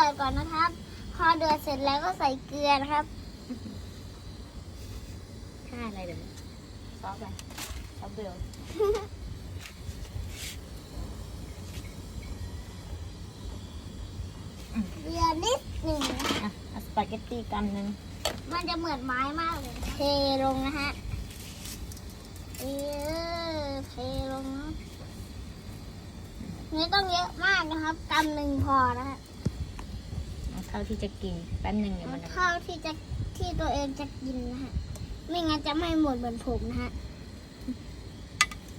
เดือดก่อนนะครับ พอเดือดเสร็จแล้วก็ใส่เกลือนะครับท่าอะไรเดี๋ยวนี้ซอสอะไรซอสเบลเกลือนิดหนึ่งนะคะอะเอาสปาเกตตี้กำหนึ่งมันจะเหมือนไม้มากเลยเทลงนะฮะเออเทลงนะนี่ต้องเยอะมากนะครับกำหนึ่งพอนะฮะ เอาเท่าที่จะกินแป๊บหนึ่งเดี๋ยวเอามันจะเท่าที่จะที่ตัวเองจะกินนะฮะ ไม่งั้นจะไม่หมดเหมือนผมนะฮะ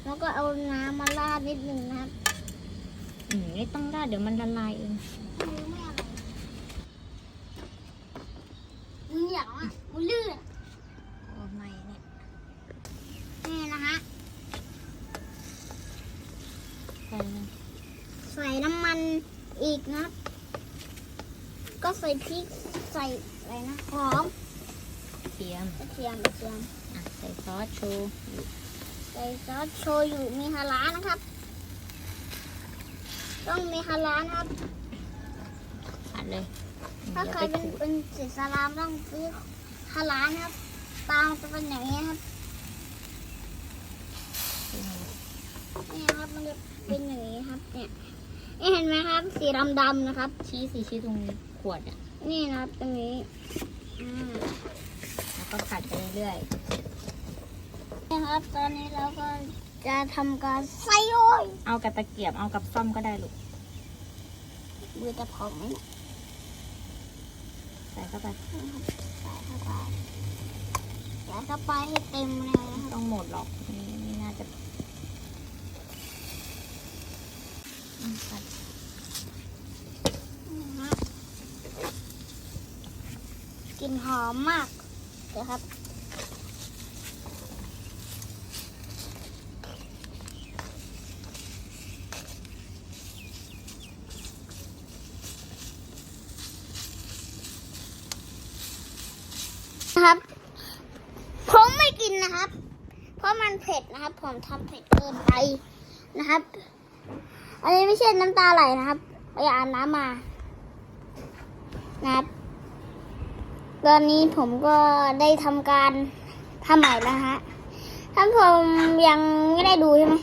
แล้วก็เอาน้ำมาราดนิดหนึ่งนะครับอืมไม่ต้องราดเดี๋ยวมันละลายเองไม่อร่อยมึงอยากอะมึงลื่นอะโอ้ไม่เนี่ยนี่นะฮะใส่เลยใส่น้ำมันอีกนะครับก็ ใส่พริกใส่อะไรนะหอมเทียมกระเทียมกระเทียมอะใส่ซอสโชว์ใส่ซอสโชยุมีฮาลานะครับ ต้องมีฮาลานะครับผัดเลยถ้าใครเป็นดี๋ยวไปขูดเป็นศิษลามต้องซื้อฮาลานะครับตามจะเป็นอย่างนี้ครับนี่ครับมันจะเป็นอย่างนี้ครับเนี่ยนี่เห็นไหมครับ สีดำๆนะครับ ชี้สีชี้ตรง ขวดอะนี่นะครับตรงนี้อ่าแล้วก็ผัดไปเรื่อยนี่ครับ ตอนนี้เราก็จะทำการใส่โอ้ยๆเอากับตะเกียบเอากับซ่อมก็ได้ลูกมือจะพองไหมเนี่ยใส่เข้าไปใส่เข้าไปใส่เข้าไปให้เต็มเลยนะคไม่รับ ต้องหมดหรอกนี่ไม่น่าจะอืมผัด นี่ฮะก ลิ่นหอมมากเดี๋ยวครับนะครับ ผมไม่กินนะครับ เพราะมันเผ็ดนะครับ ผมทำเผ็ดเกินไปนะครับ อันนี้ไม่ใช่น้ำตาไหลนะครับ ไปอาบน้ำมานะครับ ตอนนี้ผมก็ได้ทำการทำใหม่แล้วฮะท่านผมยังไม่ได้ดูใช่ไหม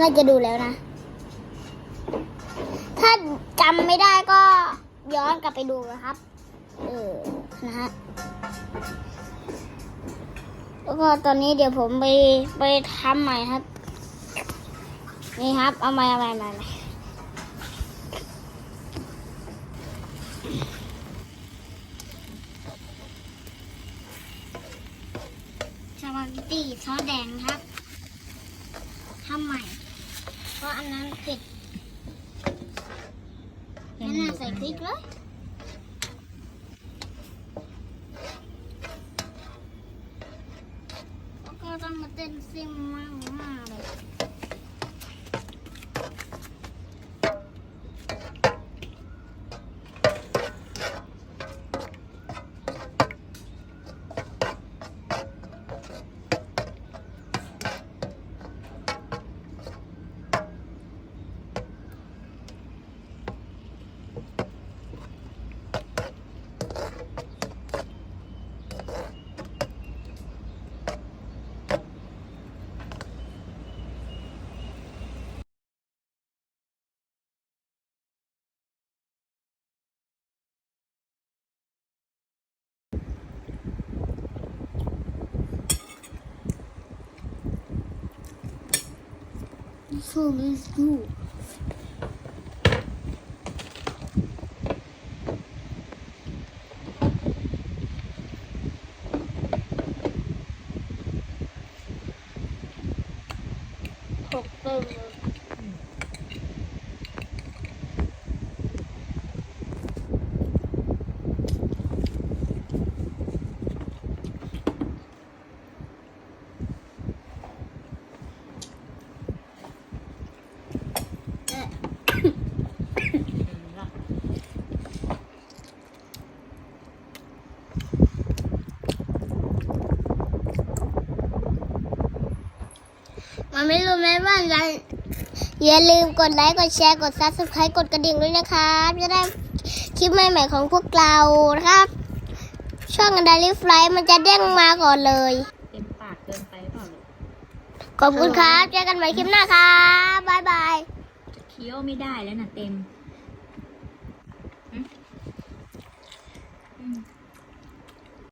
น่าจะดูแล้วนะ ถ้าจำไม่ได้ก็ย้อนกลับไปดูนะครับ เออ นะฮะ แล้วก็ตอนนี้เดี๋ยวผมไปไปทำใหม่ครับ นี่ครับ เอาใหม่เอาใหม่เอาใหม่ อนตี้ซอสแดงครับทำใหม่ เพราะอันนั้นเผ็ดงั้นใส่พริกเลยแล้วก็ต้องมาเต้นซิมมากมากๆเลย So let's go. ห มันไม่รู้ไหมว่าอะไรอย่าลืมกดไลค์ กดแชร์ กดซับสไครต์กดกระดิ่งด้วยนะครับ จะได้คลิปใหม่ๆของพวกเรานะครับ ช่องอันดาลิฟไลท์มันจะเด้งมาก่อนเลย เต็มปากเกินไปเปล่าลูกขอบคุณครับ เจอกันใหม่คลิปหน้าครับบ๊ายบายเคี้ยวไม่ได้แล้วนะเต็ม